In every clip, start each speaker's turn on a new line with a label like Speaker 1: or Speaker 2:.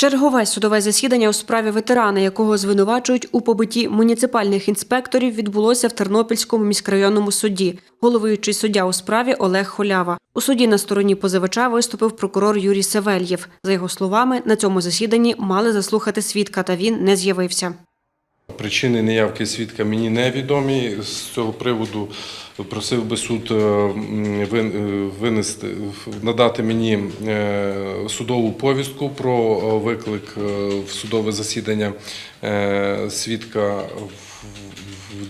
Speaker 1: Чергове судове засідання у справі ветерана, якого звинувачують у побитті муніципальних інспекторів, відбулося в Тернопільському міськрайонному суді. Головуючий суддя у справі Олег Холява. У суді на стороні позивача виступив прокурор Юрій Севельєв. За його словами, на цьому засіданні мали заслухати свідка, та він не з'явився.
Speaker 2: Причини неявки свідка мені невідомі. З цього приводу просив би суд е, е, винести, надати мені е, судову повістку про виклик в судове засідання свідка в-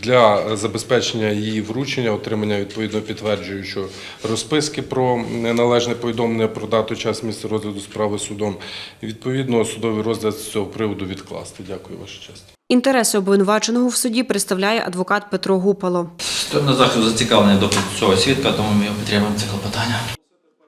Speaker 2: для забезпечення її вручення, отримання відповідно підтверджуючого розписки про належне повідомлення про дату, час, місце розгляду справи судом. І відповідно судовий розгляд з цього приводу відкласти. Дякую, ваша честь.
Speaker 1: Інтереси обвинуваченого в суді представляє адвокат Петро Гупало.
Speaker 3: Сторона захисту зацікавлена до цього свідка, тому ми підтримуємо це клопотання.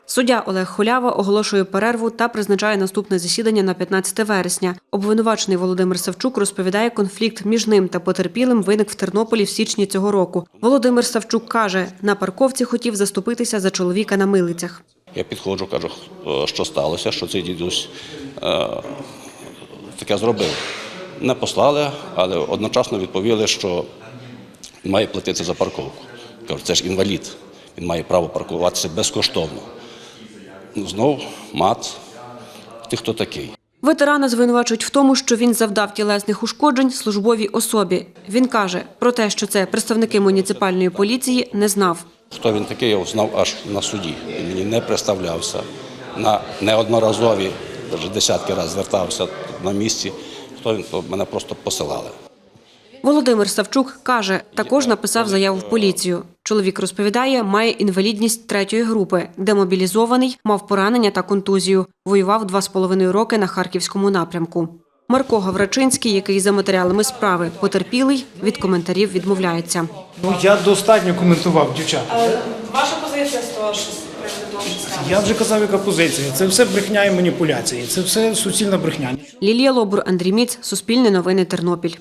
Speaker 1: Суддя Олег Холява оголошує перерву та призначає наступне засідання на 15 вересня. Обвинувачений Володимир Савчук розповідає, конфлікт між ним та потерпілим виник в Тернополі в січні цього року. Володимир Савчук каже, на парковці хотів заступитися за чоловіка на милицях.
Speaker 4: Я підходжу, кажу, «Е, що сталося, що цей дідусь е, таке зробив. Не послали, але одночасно відповіли, що має платити за парковку. Кажу, це ж інвалід, він має право паркуватися безкоштовно. Ну, Знов мат, ти хто такий?
Speaker 1: Ветерана звинувачують в тому, що він завдав тілесних ушкоджень службовій особі. Він каже, про те, що це представники муніципальної поліції, не знав.
Speaker 4: Хто він такий, я знав аж на суді. Він мені не представлявся. На неодноразові, вже десятки разів звертався на місці. Хто він, то мене просто посилали.
Speaker 1: Володимир Савчук каже, також написав заяву в поліцію. Чоловік розповідає, має інвалідність третьої групи, демобілізований, мав поранення та контузію. Воював два з половиною роки на харківському напрямку. Марко Гаврачинський, який за матеріалами справи потерпілий, від коментарів відмовляється.
Speaker 5: Ну я достатньо коментував дівчат.
Speaker 6: Ваша позиція з того, що?
Speaker 5: Я вже казав, яка позиція. Це все брехня і маніпуляції. Це все суцільна брехня.
Speaker 1: Лілія Лобур, Андрій Міц, Суспільне новини, Тернопіль.